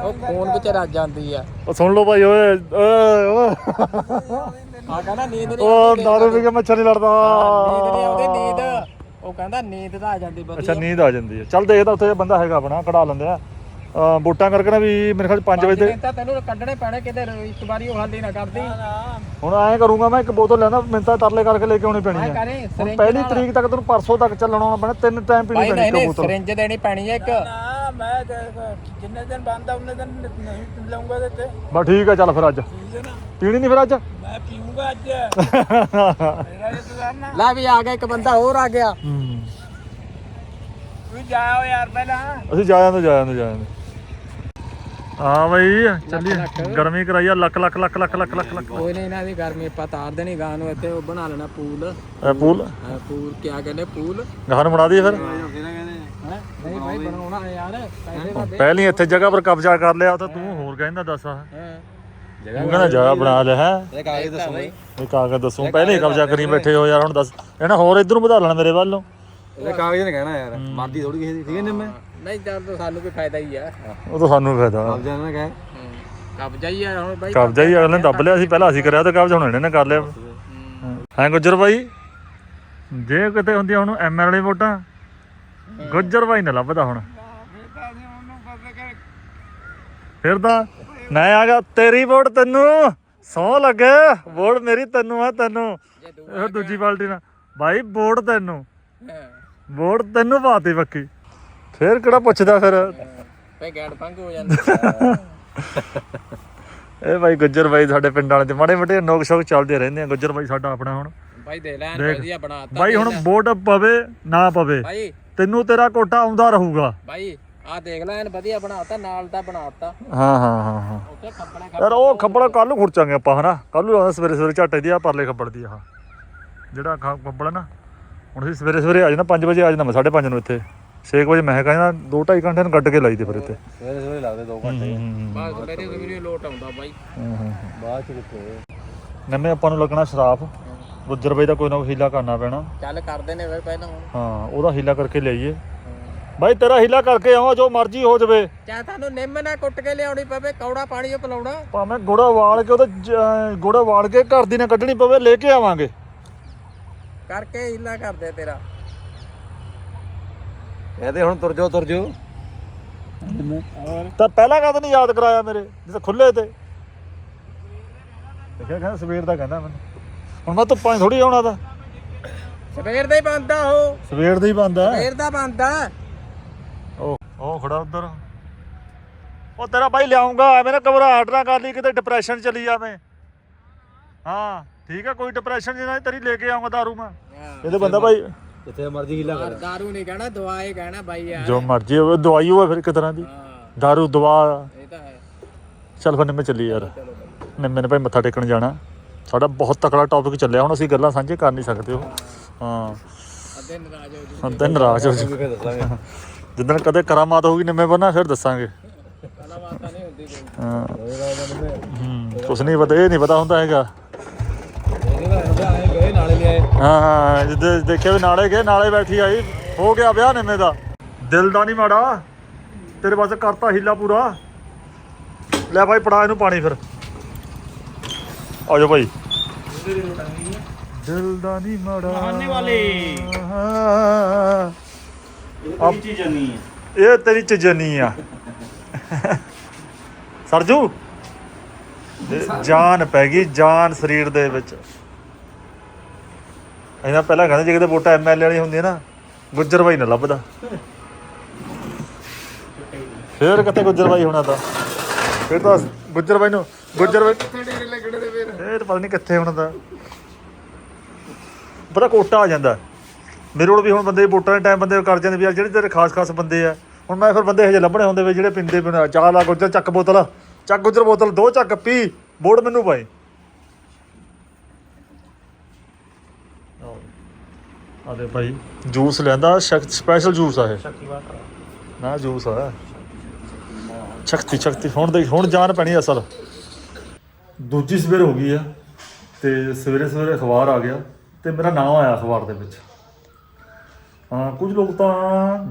ਉਹ ਖੂਨ ਵਿੱਚ ਰੱਜ ਜਾਂਦੀ ਆ ਉਹ ਸੁਣ ਲਓ ਭਾਈ ਓਏ ਓਏ ਓਏ ਆ ਕਹਿੰਦਾ ਨੀਂਦ ਨਹੀਂ ਉਹ दारू ਪੀ ਕੇ ਮੱਛਰ ਨਹੀਂ ਲੜਦਾ ਨੀਂਦ ਨਹੀਂ ਆਉਂਦੀ ਨੀਂਦ ਉਹ ਕਹਿੰਦਾ ਨੀਂਦ ਤਾਂ ਆ ਜਾਂਦੀ ਅੱਛਾ ਵਧੀਆ ਨੀਂਦ ਆ ਜਾਂਦੀ ਹੈ ਚੱਲ ਦੇਖਦਾ ਉੱਥੇ ਬੰਦਾ ਹੈਗਾ ਆਪਣਾ ਕਢਾ ਲੈਂਦੇ ਆ ਅਹ ਵੋਟਾਂ ਕਰਕੇ ਨਾ ਵੀ ਮੇਰੇ ਖਿਆਲ 5 ਵਜੇ ਤਾਂ ਤੈਨੂੰ ਕੱਢਣੇ ਪੈਣੇ ਕਿਤੇ ਇੱਕ ਵਾਰੀ ਉਹ ਹਾਲੀ ਨਾ ਕਰਦੀ। ਹੁਣ ਐਂ ਕਰੂੰਗਾ ਮੈਂ ਇੱਕ ਬੋਤਲ ਲੈਣਾ ਮਿੰਤਾ ਤਰਲੇ ਕਰਕੇ ਲੈ ਕੇ ਆਉਣੀ ਪੈਣੀ ਹੈ ਕਰੇ ਹੁਣ syringe ਪਹਿਲੀ ਤਰੀਕ ਤੱਕ ਤੈਨੂੰ ਪਰਸੋਂ ਤੱਕ ਚੱਲਣਾ ਆਉਣਾ ਪੈਣਾ ਤਿੰਨ ਟਾਈਮ ਪੀਣੀ ਪੈਣੀ ਨਹੀਂ ਇੱਕ ਨਹੀਂ ਬੋਤਲ। ਸਿਰਿੰਜ ਦੇਣੀ ਪੈਣੀ ਹੈ ਇੱਕ। ਮੈਂ ਜਿੰਨੇ ਦਿਨ ਬੰਦ ਆ ਉਹਨੇ ਦਿਨ ਨਹੀਂ ਲਊਂਗਾ ਤੇ। ਬਸ ਠੀਕ ਹੈ ਚੱਲ ਫਿਰ ਅੱਜ। ਪੀਣੀ ਨਹੀਂ ਫਿਰ ਅੱਜ? ਮੈਂ ਪੀਊਂਗਾ ਅੱਜ। ਨਾ। ਲੈ ਵੀ ਆ ਗਿਆ ਇੱਕ ਬੰਦਾ ਹੋਰ ਆ ਗਿਆ। ਹੂੰ। ਤੂੰ ਜਾਓ ਯਾਰ ਪਹਿਲਾਂ। ਅਸੀਂ ਜਾ ਜਾਂਦੇ ਜਾ ਜਾਂਦੇ ਜਾ ਜਾਂਦੇ। ਹਾਂ ਬਈ ਚੱਲੀਏ। ਗਰਮੀ ਕਰਾਈ ਆ ਲੱਕ ਲੱਕ ਲੱਕ ਲੱਕ ਲੱਕ ਲੱਕ ਲੱਕ ਕੋਈ ਨਹੀਂ ਇਹਨਾਂ ਦੀ ਗਰਮੀ ਆਪਾਂ ਤਾਰ ਦੇਣੀ ਗਾਂ ਨੂੰ ਇੱਥੇ ਉਹ ਬਣਾ ਲੈਣਾ ਪੂਲ। ਇਹ ਪੂਲ? ਹਾਂ, ਪੂਲ ਕਿਆ ਕਹਿੰਦੇ ਪੂਲ? ਗਾਹਨ ਬਣਾ ਦਈਏ ਫਿਰ। ਨਹੀਂ ਭਾਈ ਬਣਾਉਣਾ ਯਾਰ ਪਹਿਲੀ ਇੱਥੇ ਜਗ੍ਹਾ ਪਰ ਕਬਜ਼ਾ ਕਰ ਲਿਆ ਤਾਂ ਤੂੰ ਹੋਰ ਕਹਿੰਦਾ ਦੱਸ ਆ ਹਾਂ। ਉਹ ਕਹਿੰਦਾ ਜਗ੍ਹਾ ਬਣਾ ਲੈ ਹੈ? ਇਹ ਕਾਗਜ਼ ਦੱਸੋ। ਇਹ ਕਾਗਜ਼ ਦੱਸੂ ਪਹਿਲੇ ਕਬਜ਼ਾ ਕਰੀ ਬੈਠੇ ਹੋ ਯਾਰ ਹੁਣ ਦੱਸ। ਇਹਨਾਂ ਹੋਰ ਇਧਰ ਨੂੰ ਵਧਾ ਲੈਣਾ ਮੇਰੇ ਵੱਲੋਂ। ਇਹ ਕਾਗਜ਼ ਨੇ ਕਹਿਣਾ ਯਾਰ ਮਾਰਦੀ ਥੋੜੀ ਕਿਸੇ ਦੀ ਠੀਕ ਹੈ ਨਿੰਮੇ ਨਹੀਂ ਚੱਲ ਤਾਂ ਸਾਨੂੰ ਵੀ ਫਾਇਦਾ ਹੀ ਆ। ਉਹ ਤਾਂ ਸਾਨੂੰ ਫਾਇਦਾ। ਕਬਜ਼ਾ ਨਾ ਕਹੇ ਕਬਜ਼ਾ ਹੀ ਆ ਹੁਣ ਬਾਈ। ਕਬਜ਼ਾ ਹੀ ਅਗਲੇ ਨੇ ਦੱਬ ਲਿਆ ਸੀ ਪਹਿਲਾਂ ਅਸੀਂ ਕਰਿਆ ਤੇ ਕਬਜ਼ਾ ਹੁਣ ਇਹਨੇ ਨੇ ਕਰ ਲਿਆ। ਹਾਂ। ਗੁੱਜਰ ਭਾਈ ਜੇ ਕਿਤੇ ਹੁੰਦੀਆਂ ਹੁਣ ਐਮਐਲ ਵਾਲੀ ਵੋਟਾਂ ਗੁੱਜਰ ਭਾਈ ਨੇ ਲੱਭਦਾ ਹੁਣ। ਫਿਰ ਤਾਂ ਮੈਂ ਆ ਗਿਆ ਤੇਰੀ ਵੋਟ ਤੈਨੂੰ ਸੌ ਲੱਗੇ ਵੋਟ ਮੇਰੀ ਤੈਨੂੰ ਆ ਤੈਨੂੰ। ਇਹ ਦੂਜੀ ਪਾਰਟੀ ਨਾਲ। ਭਾਈ ਵੋਟ ਤੈਨੂੰ। ਵੋਟ ਤੈਨੂੰ ਪਾਤੀ ਪੱਕੀ। ਫਿਰ ਕਿਹੜਾ ਪੁੱਛਦਾ ਫਿਰ? ਫੇ ਗੈੜ ਪੰਗ ਹੋ ਜਾਂਦਾ ਇਹ ਭਾਈ ਗੁੱਜਰ ਭਾਈ ਸਾਡੇ ਪਿੰਡ ਵਾਲੇ ਤੇ ਮਾੜੇ ਮੋਟੇ ਨੋਕ ਸ਼ੋਕ ਚੱਲਦੇ ਰਹਿੰਦੇ ਆ ਗੁੱਜਰ ਭਾਈ ਸਾਡਾ ਆਪਣਾ ਹੁਣ। ਬਾਈ ਦੇ ਲੈ ਦੇਖ। ਵਧੀਆ ਬਣਾਤਾ ਭਾਈ ਹੁਣ ਵੋਟ ਪਵੇ ਨਾ ਪਵੇ ਬਾਈ। ਤੈਨੂੰ ਤੇਰਾ ਕੋਟਾ ਆਉਂਦਾ ਰਹੂਗਾ। ਬਾਈ ਆ ਦੇਖ ਲੈ ਐਨ ਵਧੀਆ ਬਣਾਤਾ ਨਾਲ ਦਾ ਬਣਾਤਾ ਹਾਂ ਹਾਂ ਹਾਂ ਹਾਂ। ਯਾਰ ਉਹ ਖੱਬੜਾ ਕੱਲ ਨੂੰ ਖੁਰਚਾਂਗੇ ਆਪਾਂ ਹਨਾ? ਕੱਲ ਨੂੰ ਸਵੇਰੇ ਸਵੇਰੇ ਝਾਟੇ ਦੀ ਆ ਪਰਲੇ ਖੱਬੜ ਦੀ ਆਹ। ਜਿਹੜਾ ਖੱਬੜ ਨਾ ਹੁਣ ਅਸੀਂ ਸਵੇਰੇ ਸਵੇਰੇ ਆ ਜਾਣਾ 5 ਵਜੇ ਆ ਜਾਣਾ ਮੈਂ 5:30 ਨੂੰ ਇੱਥੇ। 6 ਵਜੇ ਮੈਂ ਕਹਿੰਦਾ 2.5 ਘੰਟੇ ਨੂੰ ਗੱਡ ਕੇ ਲਾਈ ਤੇ ਫਿਰ ਇੱਥੇ। ਸਵੇਰੇ ਸਵੇਰੇ ਲੱਗਦੇ 2 ਘੰਟੇ। ਬਸ ਮੇਰੇ ਤੋਂ ਵੀਡੀਓ ਲੋਟ ਆਉਂਦਾ ਬਾਈ। ਬਾਅਦ ਚ ਕਿੱਥੇ? ਨਵੇਂ ਆਪਾਂ ਨੂੰ ਲੱਗਣਾ ਸ਼ਰਾਫ। ਗੁੱਜਰ ਬਾਈ ਦਾ ਕੋਈ ਨਾ ਕੋਈ ਹੀਲਾ ਕਰਨਾ ਪੈਣਾ। ਚੱਲ ਕਰਦੇ ਨੇ ਫਿਰ ਪਹਿਲਾਂ ਹਾਂ ਉਹਦਾ ਹੀਲਾ ਕਰਕੇ ਲਿਆਈਏ। ਬਾਈ ਤੇਰਾ ਹੀਲਾ ਕਰਕੇ ਆਵਾਂ ਜੋ ਮਰਜ਼ੀ ਹੋ ਜਾਵੇ। ਚਾਹ ਤੁਹਾਨੂੰ ਨਿੰਮ ਨਾ ਕੁੱਟ ਕੇ ਲਿਆਉਣੀ ਪਵੇ ਕੌੜਾ ਪਾਣੀ ਉਹ ਪਿਲਾਉਣਾ। ਭਾਵੇਂ ਗੁੜਾ ਵਾਲ ਕੇ ਉਹਦੇ ਗੁੜਾ ਵਾਲ ਕੇ ਘਰ ਦੀ ਨਾ ਕੱਢਣੀ ਪਵੇ ਲੈ ਕੇ ਆਵਾਂਗੇ। ਕਰਕੇ ਹਿੱਲਾ ਕਰਦੇ ਤੇਰਾ। ਇਹਦੇ ਹੁਣ ਤੁਰ ਜਾਓ ਤੁਰ ਜਾਓ। ਤਾਂ ਪਹਿਲਾਂ ਕਦ ਨਹੀਂ ਯਾਦ ਕਰਾਇਆ ਮੇਰੇ ਜਿੱਥੇ ਖੁੱਲੇ ਤੇ। ਦੇਖਿਆ ਕਹਿੰਦਾ ਸਵੇਰ ਦਾ ਕਹਿੰਦਾ ਮੈਨੂੰ। ਹੁਣ ਮੈਂ ਧੁੱਪਾਂ 'ਚ ਥੋੜੀ ਆਉਣਾ ਤਾਂ। ਸਵੇਰ ਦਾ ਹੀ ਬੰਦਾ ਉਹ। ਸਵੇਰ ਦਾ ਹੀ ਬੰਦਾ ਸਵੇਰ ਦਾ ਬੰਦਾ ਉਹ ਉਹ ਖੜਾ ਉਧਰ। ਉਹ ਤੇਰਾ ਬਾਈ ਲਿਆਉਂਗਾ ਐਵੇਂ ਨਾ ਘਬਰਾਹਟ ਨਾ ਕਰ ਲਈ ਕਿਤੇ ਡਿਪਰੈਸ਼ਨ ਚਲੀ ਜਾਵੇਂ। ਹਾਂ ਠੀਕ ਹੈ ਕੋਈ ਡਿਪਰੈਸ਼ਨ ਜਿਹਨਾਂ ਤੇਰੀ ਲੈ ਕੇ ਆਉਂਗਾ ਦਾਰੂ ਮੈਂ। ਇਹਦੇ ਬੰਦਾ ਭਾਈ ਜਿੱਥੇ ਮਰਜ਼ੀ ਹੀਲਾ ਕਰ। ਦਾਰੂ ਨਹੀਂ ਕਹਿਣਾ ਦਵਾਈ ਕਹਿਣਾ ਬਾਈ ਯਾਰ। ਜੋ ਮਰਜ਼ੀ ਹੋਵੇ ਦਵਾਈ ਹੋਵੇ ਫਿਰ ਇੱਕ ਤਰ੍ਹਾਂ ਦੀ। ਹਾਂ। ਦਾਰੂ ਦਵਾ। ਇਹ ਤਾਂ ਹੈ। ਚੱਲ ਫਿਰ ਨਿੰਮੇ ਚੱਲੀ ਯਾਰ। ਨਿੰਮੇ ਨੇ ਭਾਈ ਮੱਥਾ ਟੇਕਣ ਜਾਣਾ। ਸਾਡਾ ਬਹੁਤ ਤਕੜਾ ਟੌਪਿਕ ਚੱਲਿਆ ਹੁਣ ਅਸੀਂ ਗੱਲਾਂ ਸਾਂਝੇ ਕਰ ਨਹੀਂ ਸਕਦੇ ਉਹ। ਹਾਂ। ਅੱਧੇ ਨਾਰਾਜ਼ ਹੋ ਜੂ। ਹੁਣ ਤਾਂ ਨਾਰਾਜ਼ ਹੋ ਜਾ। ਫਿਰ ਦੱਸਾਂਗੇ ਜਿੱਦਣ ਕਦੇ ਕਰਾਮਾਤ ਹੋਊਗੀ ਨਿੰਮੇ ਬੰਨਾ ਫਿਰ ਦੱਸਾਂਗੇ। ਵਾਤਾ ਨਹੀਂ ਹੁੰਦੀ ਕੋਈ। ਹਾਂ। ਹੂੰ ਕੁਛ ਨਹੀਂ ਪਤਾ ਇਹ ਨਹੀਂ ਪਤਾ ਹੁੰਦਾ ਹੈਗਾ। ਇਹਦੇ ਨਾਲ ਇਹਦੇ ਆਏ ਗਏ ਨਾਲੇ ਲਿਆਏ। ਹਾਂ ਹਾਂ ਜਿੱਦੇ ਦੇਖਿਆ ਵੀ ਨਾਲੇ ਗਏ ਨਾਲੇ ਬੈਠੀ ਆਈ। ਹੋ ਗਿਆ ਵਿਆਹ ਨਿੰਮੇ ਦਾ। ਦਿਲ ਦਾ ਨਹੀਂ ਮਾੜਾ। ਤੇਰੇ ਵਾਸਤੇ ਕਰਤਾ ਹੀਲਾ ਪੂਰਾ। ਲੈ ਭਾਈ ਪੜਾ ਇਹਨੂੰ ਪਾਣੀ ਫਿਰ। ਆ ਜਾਓ ਭਾਈ। ਦਿਲ ਦਾ ਨਹੀਂ ਮਾੜਾ। ਬਹਾਨੇ ਵਾਲੇ। ਆਪ ਚੀਜ਼ ਨਹੀਂ ਹੈ ਇਹ ਤੇਰੀ ਚਜਨੀ ਆ। ਸਰਜੂ ਜਾਨ ਪੈ ਗਈ ਜਾਨ ਸਰੀਰ ਦੇ ਵਿੱਚ। ਇਹਨਾਂ ਪਹਿਲਾਂ ਕਹਿੰਦੇ ਜੇ ਕਿਤੇ ਵੋਟਾਂ ਐਮਐਲਏ ਵਾਲੀ ਹੁੰਦੀਆਂ ਨਾ ਗੁੱਜਰ ਬਾਈ ਨਾ ਲੱਭਦਾ। ਫੇਰ ਕਿੱਥੇ ਗੁੱਜਰ ਬਾਈ ਹੋਣਾ ਤਾਂ? ਫਿਰ ਤਾਂ ਗੁੱਜਰ ਬਾਈ ਨੂੰ ਗੁੱਜਰ ਬਾਈ ਕਿੱਥੇ ਡੇਰੇ ਲੱਗਣੇ ਤੇ ਫਿਰ? ਇਹ ਤਾਂ ਪਤਾ ਨਹੀਂ ਕਿੱਥੇ ਹੋਣਾ ਤਾਂ। ਪਤਾ ਕੋਟਾ ਆ ਜਾਂਦਾ। ਮੇਰੇ ਕੋਲ ਵੀ ਹੁਣ ਬੰਦੇ ਵੋਟਾਂ ਦੇ ਟਾਈਮ ਬੰਦੇ ਕਰ ਜਾਂਦੇ ਵੀ ਯਾਰ ਜਿਹੜੇ ਤੇਰੇ ਖਾਸ ਖਾਸ ਬੰਦੇ ਆ। ਹੁਣ ਮੈਂ ਫਿਰ ਬੰਦੇ ਹਜੇ ਲੱਭਣੇ ਹੁੰਦੇ ਵੀ ਜਿਹੜੇ ਪਿੰਦੇ ਬਿਨਾ ਚਾਹ ਲਾ ਗੁੱਜਰ ਚੱਕ ਬੋਤਲ ਚੱਕ ਗੁੱਜਰ ਬੋਤਲ ਦੋ ਚੱਕ ਪੀ ਵੋਟ ਮੈਨੂੰ ਪਾਏ। ਆਦੇ ਭਾਈ। ਜੂਸ ਲੈਂਦਾ ਸਪੈਸ਼ਲ ਜੂਸ ਆ ਇਹ। ਨਾ ਜੂਸ ਆ। ਸ਼ਕਤੀ ਸ਼ਕਤੀ। ਹੁਣ ਦੇਖ ਹੁਣ ਜਾਨ ਪੈਣੀ ਅਸਲ। ਦੂਜੀ ਸਵੇਰ ਹੋ ਗਈ ਆ ਤੇ ਸਵੇਰੇ ਸਵੇਰੇ ਅਖਬਾਰ ਆ ਗਿਆ ਤੇ ਮੇਰਾ ਨਾਮ ਆਇਆ ਅਖਬਾਰ ਦੇ ਵਿੱਚ। ਹਾਂ ਕੁਝ ਲੋਕ ਤਾਂ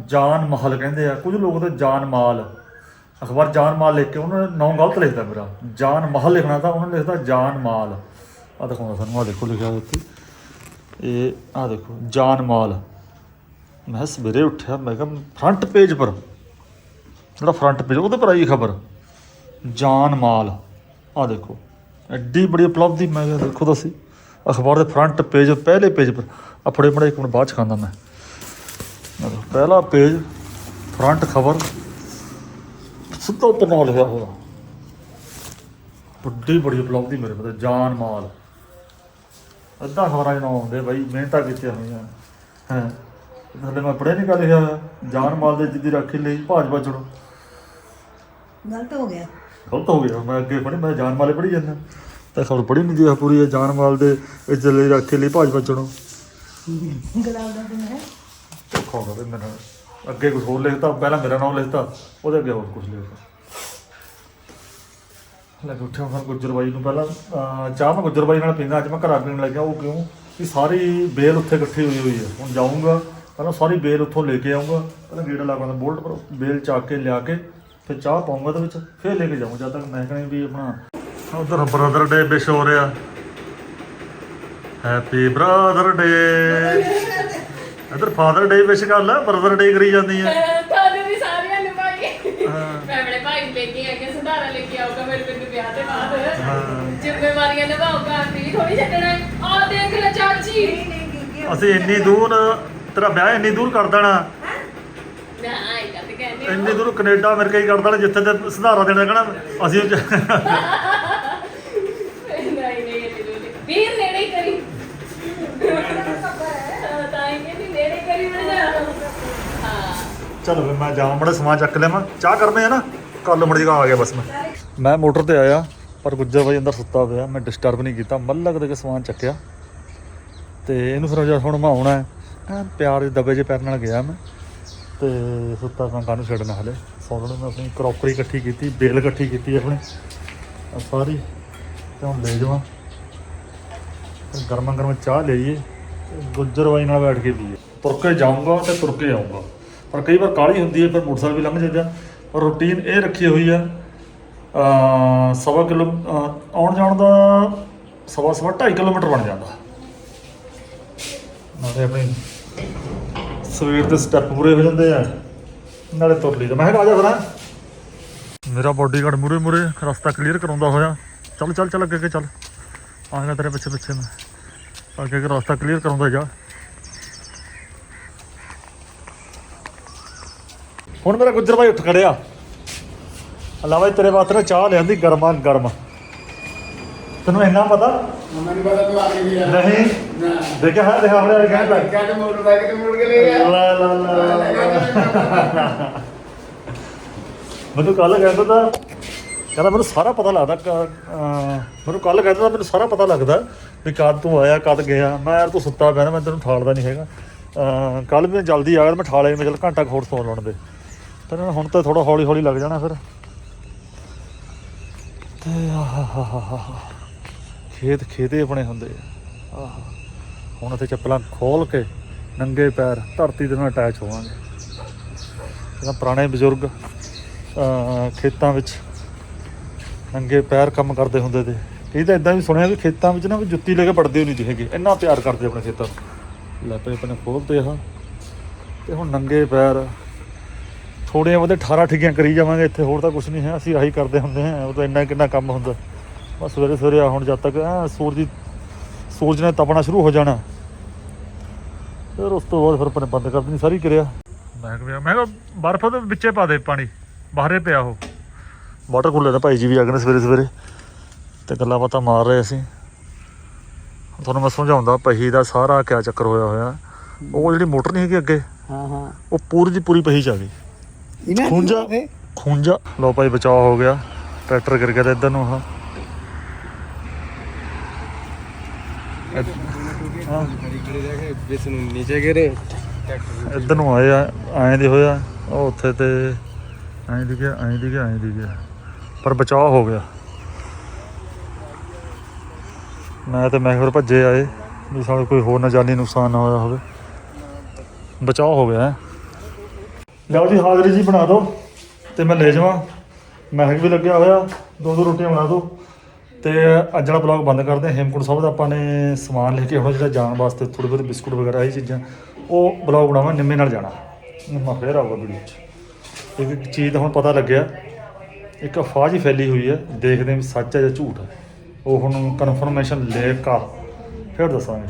ਜਾਨ ਮਹਲ ਕਹਿੰਦੇ ਆ ਕੁਝ ਲੋਕ ਤਾਂ ਜਾਨ ਮਾਲ। ਅਖਬਾਰ ਜਾਨ ਮਾਲ ਲਿਖ ਕੇ ਉਹਨਾਂ ਨੇ ਨਾਮ ਗਲਤ ਲਿਖਦਾ ਮੇਰਾ। ਜਾਨ ਮਹਲ ਲਿਖਣਾ ਤਾਂ ਉਹਨਾਂ ਨੇ ਲਿਖਦਾ ਜਾਨ ਮਾਲ। ਆ ਦਿਖਾਉਂਦਾ ਤੁਹਾਨੂੰ ਆ ਦੇਖੋ ਲਿਖਿਆ ਉੱਤੇ ਇਹ ਆ ਦੇਖੋ, ਜਾਨ ਮਾਲ। ਮੈਂ ਸਵੇਰੇ ਉੱਠਿਆ, ਮੈਂ ਕਿਹਾ ਫਰੰਟ ਪੇਜ ਪਰ। ਜਿਹੜਾ ਫਰੰਟ ਪੇਜ ਉਹਦੇ ਪਰ ਆਈ ਖਬਰ। ਜਾਨ ਮਾਲ। ਆ ਦੇਖੋ, ਐਡੀ ਬੜੀ ਉਪਲਬਧੀ ਮੈਂ ਕਿਹਾ ਦੇਖੋ ਤੁਸੀਂ ਅਖਬਾਰ ਦੇ ਫਰੰਟ ਪੇਜ ਪਹਿਲੇ ਪੇਜ ਪਰ। ਆਪਣੇ ਫੜੇ ਇੱਕ ਮਿੰਟ, ਬਾਅਦ ਚ ਖਾਂਦਾ ਮੈਂ। ਆਹ ਪਹਿਲਾ ਪੇਜ ਫਰੰਟ ਖਬਰ। ਸਿੱਧਾ ਉੱਪਰ ਨਾਲ ਲਿਖਿਆ ਹੋਇਆ। ਵੱਡੀ ਬੜੀ ਉਪਲਬਧੀ ਮੇਰੇ ਮਤਲਬ ਜਾਨ ਮਾਲ। ਅੱਧਾ ਖਬਰਾਂ ਜਨਾ ਆਉਂਦੇ ਬਾਈ ਮਿਹਨਤਾਂ ਕੀਤੀਆਂ ਹੋਈਆਂ। ਹੈ। ਥੱਲੇ ਮੈਂ ਪੜ੍ਹਿਆ ਨਹੀਂ ਲਿਖਿਆ ਹੋਇਆ ਜਾਨ ਮਾਲ ਦੇ ਜਿੱਦੀ ਰਾਖੀ ਲਈ ਭਾਜਪਾ ਚੜੋ ਗਲਤ ਹੋ ਗਿਆ। ਗਲਤ ਹੋ ਗਿਆ। ਮੈਂ ਅੱਗੇ ਪੜ੍ਹੀ ਮੈਂ ਜਾਨ ਮਾਲੇ ਪੜ੍ਹੀ ਜਾਂਦਾ। ਤਾਂ ਖਬਰ ਪੜ੍ਹੀ ਨਹੀਂ ਦੀ ਪੂਰੀ ਜਾਨ ਮਾਲ ਦੇ ਇੱਜ਼ਤ ਲਈ ਰਾਖੀ ਲਈ ਭਾਜਪਾ ਚੜੋ ਗੁਲਾਬ ਦਾ ਦਿਨ ਹੈ। ਮੇਰਾ ਅੱਗੇ ਕੁਝ ਹੋਰ ਲਿਖਤਾ ਪਹਿਲਾਂ ਮੇਰਾ ਨਾਮ ਲਿਖਤਾ ਉਹਦੇ ਅੱਗੇ ਹੋਰ ਕੁਝ ਲਿਖਤਾ। ਲੈ ਕੇ ਉੱਠਿਆ ਫਿਰ ਗੁੱਜਰ ਬਾਈ ਨੂੰ ਪਹਿਲਾਂ। ਅਹ, ਚਾਹ ਮੈਂ ਗੁੱਜਰ ਬਾਈ ਨਾਲ ਪੀਂਦਾ ਅੱਜ ਮੈਂ ਘਰ ਪੀਣ ਲੱਗਿਆ ਉਹ ਕਿਉਂ? ਕਿ ਸਾਰੀ ਬੇਲ ਉੱਥੇ ਇਕੱਠੀ ਹੋਈ ਹੋਈ ਹੈ। ਹੁਣ ਜਾਊਂਗਾ ਪਹਿਲਾਂ ਸਾਰੀ ਬੇਲ ਉੱਥੋਂ ਲੈ ਕੇ ਆਊਂਗਾ ਪਹਿਲਾਂ ਗੇੜਾ ਲਗਾਉਂਦਾ ਬੋਲਟ ਪਰ ਬੇਲ ਚੱਕ ਕੇ ਲਿਆ ਕੇ ਫਿਰ ਚਾਹ ਪਾਊਂਗਾ ਉਹਦੇ ਵਿੱਚ ਫਿਰ ਲੈ ਕੇ ਜਾਊਂਗਾ ਜਦ ਤੱਕ। ਮੈਂ ਕਹਿੰਦਾ ਵੀ ਆਪਣਾ ਉਧਰ ਬ੍ਰਦਰ ਡੇ ਵਿਸ਼ ਹੋ ਰਿਹਾ। ਹੈਪੀ ਬ੍ਰਦਰ ਡੇ ਇਧਰ ਫਾਦਰ ਡੇ ਵਿਸ਼ ਕਰ ਲੈ ਬ੍ਰਦਰ ਡੇ ਕਰੀ ਜਾਂਦੀ ਹੈ ਤੁਹਾਨੂੰ ਵੀ ਸਾਰਿਆਂ ਨੂੰ ਭਾਈ ਮੈਂ ਆਪਣੇ ਭਾਈ ਨੂੰ ਲੈ ਕੇ ਆ ਕੇ ਸੁਧਾਰਾ ਲੈ ਕੇ ਆਊਗਾ ਮੇਰੇ ਪਿੰਡ ਵਿਆਹ ਦੇ ਬਾਅਦ ਹਾਂ। ਜ਼ਿੰਮੇਵਾਰੀਆਂ ਨਿਭਾਊਗਾ ਫ੍ਰੀ ਥੋੜੀ ਛੱਡਣਾ ਆ ਦੇਖ ਲੈ ਚਾਚੀ। ਅਸੀਂ ਇੰਨੀ ਦੂਰ ਤੇਰਾ ਵਿਆਹ ਇੰਨੀ ਦੂਰ ਕਰ ਦੇਣਾ। ਮੈਂ ਆਈ ਤਾਂ ਤੇ ਕਹਿੰਦੀ ਇੰਨੀ ਦੂਰ ਕੈਨੇਡਾ ਅਮਰੀਕਾ ਹੀ ਕਰ ਦੇਣਾ ਜਿੱਥੇ ਤੇ ਸੁਧਾਰਾ ਦੇਣਾ ਕਹਣਾ ਅਸੀਂ ਉਹ 'ਚ- ਨਹੀਂ ਨਹੀਂ ਇਹ ਦੂਰ ਵੀਰ ਨੇੜੇ ਹੀ ਕਰੀ। ਹਾਂ, ਤਾਂ ਹੀ ਕਹਿੰਦੀ ਨੇੜੇ ਕਰੀ ਬਣਾ ਹਾਂ। ਚਲੋ ਫਿਰ ਮੈਂ ਜਾਵਾਂ ਬੜਾ ਸਮਾਨ ਚੱਕ ਲਿਆਵਾਂ ਚਾਹ ਕਰਨੇ ਆ ਨਾ ਕੱਲ ਮੁੜ ਜਗਾ ਆ ਗਿਆ ਬਸ ਮੈਂ। ਮੈਂ ਮੋਟਰ ਤੇ ਆਇਆ। ਪਰ ਗੁੱਜਰ ਬਾਈ ਅੰਦਰ ਸੁੱਤਾ ਪਿਆ, ਮੈਂ ਡਿਸਟਰਬ ਨਹੀਂ ਕੀਤਾ, ਮੱਲਕ ਦੇ ਕੇ ਸਮਾਨ ਚੱਕਿਆ। ਤੇ ਇਹਨੂੰ ਫਿਰ ਜਦ ਹੁਣ ਮੈਂ ਆਉਣਾ ਹੈ, ਐਨ ਪਿਆਰ ਦੇ ਦਬੇ ਜੇ ਪੈਰ ਨਾਲ ਗਿਆ ਮੈਂ। ਤੇ ਸੁੱਤਾ ਮੈਂ ਨੂੰ ਛੱਡਣਾ ਹਲੇ। ਸੌਣ ਮੈਂ ਆਪਣੀ ਕਰੋਕਰੀ ਇਕੱਠੀ ਕੀਤੀ, ਬੇਲ ਇਕੱਠੀ ਕੀਤੀ ਆਪਣੇ। ਸਾਰੀ, ਤੇ ਹੁਣ ਲੈ ਜਾਵਾਂ। ਫਿਰ ਗਰਮਾ ਗਰਮ ਚਾਹ ਲਈਏ, ਤੇ ਗੁੱਜਰ ਬਾਈ ਨਾਲ ਬੈਠ ਕੇ ਪੀਏ। ਤੁਰ ਕੇ ਜਾਊਂਗਾ ਤੇ ਤੁਰ ਕੇ ਆਊਂਗਾ। ਪਰ ਕਈ ਵਾਰ ਕਾਹਲੀ ਹੁੰਦੀ ਹੈ, ਫਿਰ ਮੋਟਰਸਾਈਕਲ ਵੀ ਲੰਘ ਜਾਂਦਾ। ਪਰ ਰੂਟੀਨ ਇਹ ਰੱਖੀ ਹੋਈ ਆ ਸਵਾ ਕਿਲੋ ਆਉਣ ਜਾਣ ਦਾ ਸਵਾ ਸਵਾ 2.5 ਕਿਲੋਮੀਟਰ ਬਣ ਜਾਂਦਾ। ਨਾਲੇ ਆਪਣੀ ਸਵੇਰ ਦੇ ਸਟੈਪ ਪੂਰੇ ਹੋ ਜਾਂਦੇ ਆ, ਨਾਲੇ ਤੁਰ ਲਈਦਾ। ਮੈਂ ਕਿਹਾ ਆ ਜਾ ਫਿਰ ਮੇਰਾ ਬਾਡੀਗਾਰਡ ਮੂਰੇ ਮੂਰੇ ਰਸਤਾ ਕਲੀਅਰ ਕਰਾਉਂਦਾ ਹੋਇਆ। ਚੱਲ ਚੱਲ ਚੱਲ ਅੱਗੇ ਅੱਗੇ ਚੱਲ। ਆ ਗਿਆ ਤੇਰੇ ਪਿੱਛੇ ਪਿੱਛੇ ਮੈਂ। ਅੱਗੇ ਅੱਗੇ ਰਸਤਾ ਕਲੀਅਰ ਕਰਾਉਂਦਾ ਜਾ। ਹੁਣ ਮੇਰਾ ਗੁੱਜਰ ਭਾਈ ਉੱਠ ਖੜਿਆ। ਅੱਲਾ ਭਾਈ ਤੇਰੇ ਵਾਸਤੇ ਨਾ ਚਾਹ ਲਿਆਂਦੀ ਗਰਮਾ ਗਰਮ। ਤੈਨੂੰ ਇੰਨਾ ਪਤਾ? ਮੈਨੂੰ ਪਤਾ ਤੂੰ ਆ ਗਈ ਯਾਰ ਨਹੀਂ। ਦੇਖਿਆ ਹੈ ਦੇਖਾ ਆਪਣੇ ਲੱਗ। ਕਿਆ ਤੇ ਮੋਟਰਸਾਈਕਲ ਤੇ ਮੁੜ ਕੇ ਲੈ ਗਿਆ। ਲਾ ਲਾ ਲਾ ਮੈਨੂੰ ਕੱਲ ਕਹਿੰਦਾ ਤਾਂ ਕਹਿੰਦਾ ਮੈਨੂੰ ਸਾਰਾ ਪਤਾ ਲੱਗਦਾ ਮੈਨੂੰ ਕੱਲ ਕਹਿੰਦਾ ਤਾਂ ਮੈਨੂੰ ਸਾਰਾ ਪਤਾ ਲੱਗਦਾ ਵੀ ਕਦ ਤੂੰ ਆਇਆ ਕਦ ਗਿਆ। ਮੈਂ ਯਾਰ ਤੂੰ ਸੁੱਤਾ ਪਿਆ ਨਾ ਮੈਂ ਤੈਨੂੰ ਠਾਲਦਾ ਨਹੀਂ ਹੈਗਾ। ਕੱਲ ਵੀ ਮੈਂ ਜਲਦੀ ਆ ਗਿਆ ਮੈਂ ਠਾਲੇ ਮੈਂ ਚਲ ਘੰਟਾ ਹੋਰ ਸੌਂ ਲਾਉਣ ਦੇ। ਤੇ ਹੁਣ ਤਾਂ ਥੋੜਾ ਹੌਲੀ ਹੌਲੀ ਲੱਗ ਜਾਣਾ ਫਿਰ। ਤੇ ਆਹਾਹਾਹਾ ਖੇਤ ਖੇਤੇ ਆਪਣੇ ਹੁੰਦੇ ਆ। ਆਹ। ਹੁਣ ਇੱਥੇ ਚੱਪਲਾਂ ਖੋਲ ਕੇ ਨੰਗੇ ਪੈਰ ਧਰਤੀ ਦੇ ਨਾਲ ਅਟੈਚ ਹੋਵਾਂਗੇ। ਜਿਹੜਾ ਪੁਰਾਣੇ ਬਜ਼ੁਰਗ ਖੇਤਾਂ ਵਿੱਚ ਨੰਗੇ ਪੈਰ ਕੰਮ ਕਰਦੇ ਹੁੰਦੇ ਤੇ। ਇਹ ਤਾਂ ਇਦਾਂ ਵੀ ਸੁਣਿਆ ਵੀ ਖੇਤਾਂ ਵਿੱਚ ਨਾ ਵੀ ਜੁੱਤੀ ਲੈ ਕੇ ਪੜਦੇ ਨਹੀਂ ਹੈਗੇ। ਇੰਨਾ ਪਿਆਰ ਕਰਦੇ ਆਪਣੇ ਖੇਤਾਂ ਨੂੰ। ਲੈ ਪਏ ਆਪਣੇ ਖੋਲਦੇ ਆ। ਤੇ ਹੁਣ ਨੰਗੇ ਪੈਰ ਥੋੜ੍ਹੀਆਂ ਉਹਦੇ 18 ਠਿੱਗੀਆਂ ਕਰੀ ਜਾਵਾਂਗੇ ਇੱਥੇ ਹੋਰ ਤਾਂ ਕੁਝ ਨਹੀਂ ਹੈ ਅਸੀਂ ਆਹੀ ਕਰਦੇ ਹੁੰਦੇ ਹਾਂ ਉਹ ਤਾਂ ਇੰਨਾ ਕਿੰਨਾ ਕੰਮ ਹੁੰਦਾ। ਬਸ ਸਵੇਰੇ ਸਵੇਰੇ ਆ ਹੁਣ ਜਦ ਤੱਕ ਸੂਰਜ ਸੂਰਜ ਨੇ ਤਪਣਾ ਸ਼ੁਰੂ ਹੋ ਜਾਣਾ। ਫਿਰ ਉਸ ਤੋਂ ਬਾਅਦ ਫਿਰ ਆਪਣੇ ਬੰਦ ਕਰ ਦੇਣੀ ਸਾਰੀ ਕਿਰਿਆ। ਮੈਂ ਕਿਹਾ ਮੈਂ ਕਿਹਾ ਬਰਫ਼ ਦੇ ਵਿੱਚੇ ਪਾ ਦੇ ਪਾਣੀ ਬਾਹਰੇ ਪਿਆ ਉਹ। ਵਾਟਰ ਕੂਲਰ ਦਾ ਭਾਈ ਜੀ ਵੀ ਆ ਗਏ ਨੇ ਸਵੇਰੇ ਸਵੇਰੇ ਤੇ ਗੱਲਾਂ ਬਾਤਾਂ ਮਾਰ ਰਹੇ ਅਸੀਂ। ਤੁਹਾਨੂੰ ਮੈਂ ਸਮਝਾਉਂਦਾ ਪਹੀ ਦਾ ਸਾਰਾ ਕਿਆ ਚੱਕਰ ਹੋਇਆ ਹੋਇਆ। ਉਹ ਜਿਹੜੀ ਮੋਟਰ ਨਹੀਂ ਹੈਗੀ ਅੱਗੇ ਹਾਂ ਹਾਂ। ਉਹ ਪੂਰੀ ਦੀ ਪੂਰੀ ਪਹੀ ਚ ਆ ਗਈ। ਇਹਨਾਂ ਖੂੰਜਾ? ਖੂੰਜਾ? ਲੋ ਭਾਈ ਬਚਾਅ ਹੋ ਗਿਆ। ਟਰੈਕਟਰ ਗਿਰ ਗਿਆ ਤੇ ਇੱਧਰ ਨੂੰ ਹਾਂ ਹਾਂ। ਜਿਸ ਨੂੰ ਨੀਚੇ ਗਿਰੇ ਇੱਧਰ ਨੂੰ ਆਏ ਆ ਐਂ ਦੇ ਹੋਇਆ। ਉਹ ਉੱਥੇ ਤੇ ਐਂ ਦੀ ਗਿਆ ਐਂ ਦੀ ਗਿਆ ਐਂ ਦੀ ਗਿਆ। ਪਰ ਬਚਾਅ ਹੋ ਗਿਆ। ਮੈਂ ਤੇ ਮੈਂ ਫਿਰ ਭੱਜੇ ਆਏ ਵੀ ਸਾਡੇ ਕੋਈ ਹੋਰ ਨਾ ਜਾਨੀ ਨੁਕਸਾਨ ਨਾ ਹੋਇਆ ਹੋਵੇ। ਬਚਾਅ ਹੋ ਗਿਆ ਹੈ। ਲਓ ਜੀ, ਹਾਜ਼ਰੀ ਜੀ ਬਣਾ ਦਿਓ ਤੇ ਮੈਂ ਲੈ ਜਾਵਾਂ। ਮਹਿਕ ਵੀ ਲੱਗਿਆ ਹੋਇਆ ਦੋ ਦੋ ਰੋਟੀਆਂ ਬਣਾ ਦਿਓ। ਤੇ ਅੱਜ ਵਾਲਾ ਬਲੌਗ ਬੰਦ ਕਰਦੇ ਹਾਂ। ਹੇਮਕੁੰਟ ਸਾਹਿਬ ਦਾ ਆਪਾਂ ਨੇ ਸਮਾਨ ਲੈ ਕੇ ਆਉਣਾ, ਜਿਹੜਾ ਜਾਣ ਵਾਸਤੇ ਥੋੜੇ ਬਹੁਤ ਬਿਸਕੁਟ ਵਗੈਰਾ, ਇਹ ਚੀਜ਼ਾਂ। ਉਹ ਬਲੌਗ ਬਣਾਵਾਂ, ਨਿੰਮੇ ਨਾਲ ਜਾਣਾ। ਨਿੰਮਾ ਫੇਰ ਆਊਗਾ ਵੀਡੀਓ 'ਚ। ਇੱਕ ਇੱਕ ਚੀਜ਼ ਦਾ ਹੁਣ ਪਤਾ ਲੱਗਿਆ, ਇੱਕ ਅਫਵਾਹ ਹੀ ਫੈਲੀ ਹੋਈ ਹੈ। ਦੇਖਦੇ ਹਾਂ ਵੀ ਸੱਚ ਹੈ ਜਾਂ ਝੂਠ ਹੈ। ਉਹ ਹੁਣ ਕਨਫਰਮੇਸ਼ਨ ਲੈ ਕੇ। ਫਿਰ ਦੱਸਾਂਗੇ।